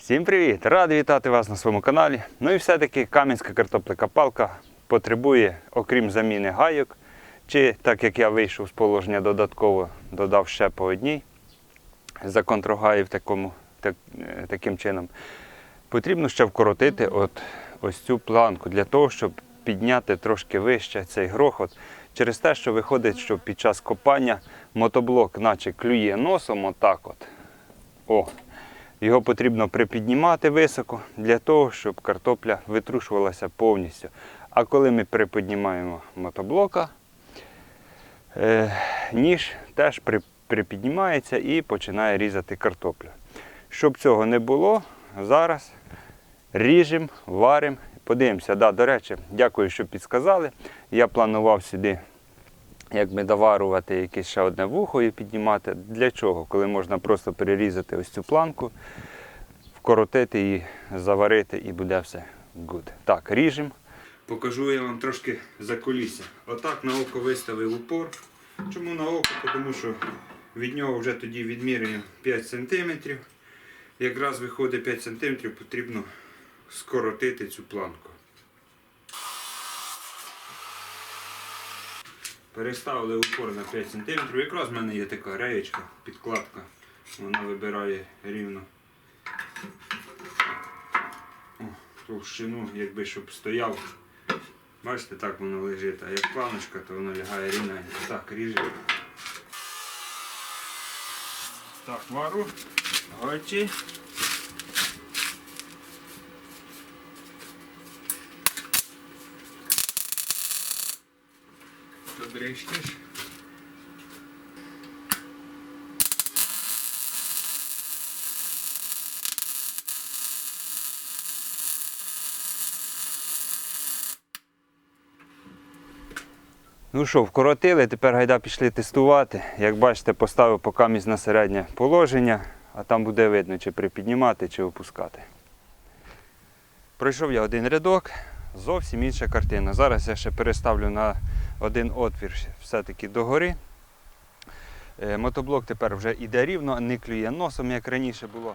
Всім привіт! Радий вітати вас на своєму каналі. Ну і все-таки кам'янська картоплекопалка потребує, окрім заміни гайок, чи так як я вийшов з положення додатково, додав ще по одній за контрогаїв такому, так, е, таким чином. Потрібно ще вкоротити от ось цю планку для того, щоб підняти трошки вище цей грохот. Через те, що виходить, що під час копання мотоблок наче клює носом отак от. О, його потрібно припіднімати високо для того, щоб картопля витрушувалася повністю. А коли ми припіднімаємо мотоблока, е, ніж теж припіднімається і починає різати картоплю. Щоб цього не було, зараз ріжемо, варимо. Подивимося, да, до речі, дякую, що підсказали. Я планував сюди якби доварувати якесь ще одне вухо і піднімати. Для чого? Коли можна просто перерізати ось цю планку, вкоротити її, заварити і буде все good. Так, ріжемо. Покажу я вам трошки за колісся. Отак на око виставив упор. Чому на око? Тому що від нього вже тоді відміряємо 5 см. Якраз виходить 5 см, потрібно скоротити цю планку. Переставили упор на 5 см. Якраз в мене є така реєчка, підкладка. Вона вибирає рівно О, товщину, якби щоб стояв. Бачите, так воно лежить. А як планочка, то воно лягає рівненько. Так, ріже. Так, вару. Готі. Добрячки. Ну що, вкоротили, тепер гайда пішли тестувати. Як бачите, поставив покамість на середнє положення, а там буде видно, чи припіднімати, чи опускати. Пройшов я один рядок, зовсім інша картина. Зараз я ще переставлю на один отвір все-таки догори. Е, Мотоблок тепер вже іде рівно, не клює носом, як раніше було.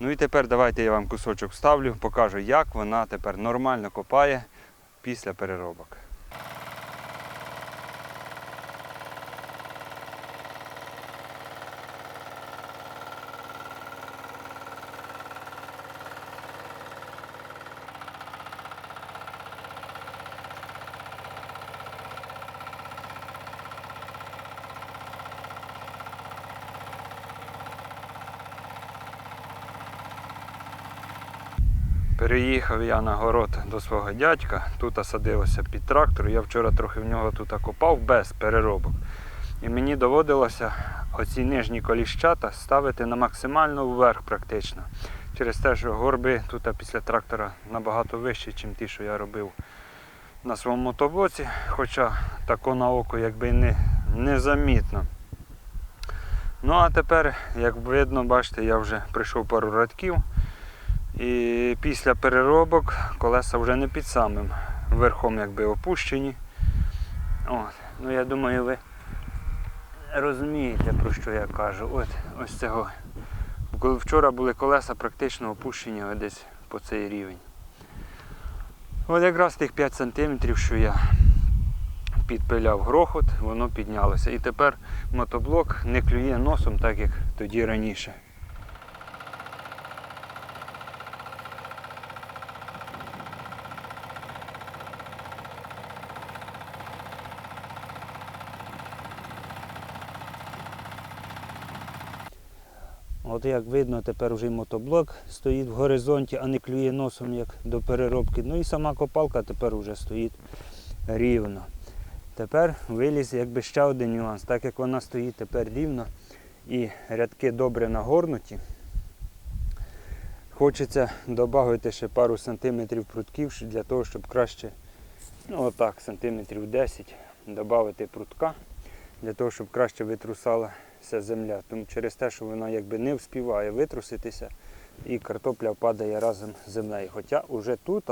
Ну і тепер давайте я вам кусочок вставлю, покажу, як вона тепер нормально копає після переробок. Переїхав я на город до свого дядька. Тут садилося під трактор. Я вчора трохи в нього тут копав без переробок. І мені доводилося оці нижні коліщата ставити на максимально вверх практично. Через те, що горби тут після трактора набагато вищі, ніж ті, що я робив на своєму мотоблоці. Хоча тако на око якби не, незамітно. Ну а тепер, як видно, бачите, я вже прийшов пару радків. І після переробок колеса вже не під самим верхом якби опущені. От. Ну я думаю, ви розумієте, про що я кажу. От ось цього. Коли вчора були колеса практично опущені десь по цей рівень. От якраз тих 5 см, що я підпиляв грохот, воно піднялося. І тепер мотоблок не клює носом, так як тоді раніше. От як видно, тепер вже мотоблок стоїть в горизонті, а не клює носом як до переробки. Ну і сама копалка тепер вже стоїть рівно. Тепер виліз якби ще один нюанс. Так як вона стоїть тепер рівно і рядки добре нагорнуті. Хочеться додати ще пару сантиметрів прутків для того, щоб краще, ну отак, сантиметрів 10 додати прутка, для того, щоб краще витрусала вся земля, тому через те, що вона якби не вспіває витруситися, і картопля падає разом з землею. Хоча вже тут,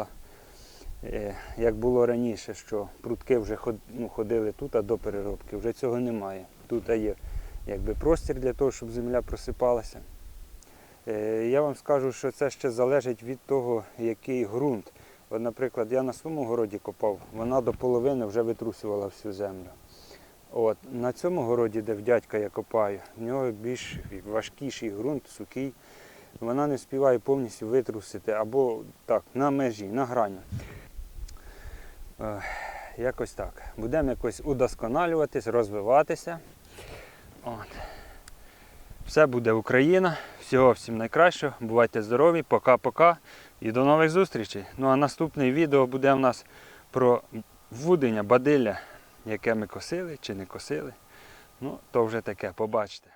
е, як було раніше, що прутки вже ну, ходили тут до переробки, вже цього немає. Тут є якби простір для того, щоб земля просипалася. Е, Я вам скажу, що це ще залежить від того, який ґрунт. От, наприклад, я на своєму городі копав, вона до половини вже витрусювала всю землю. От, на цьому городі, де в дядька я копаю, в нього більш важкіший ґрунт, сухий. Вона не співає повністю витрусити або так, на межі, на грані. Е, Якось так. Будемо якось удосконалюватись, розвиватися. От. Все буде Україна. Всього всім найкращого. Бувайте здорові, пока-пока і до нових зустрічей. Ну а наступне відео буде у нас про вудення, бадилля, яке ми косили чи не косили. Ну, то вже таке, побачите.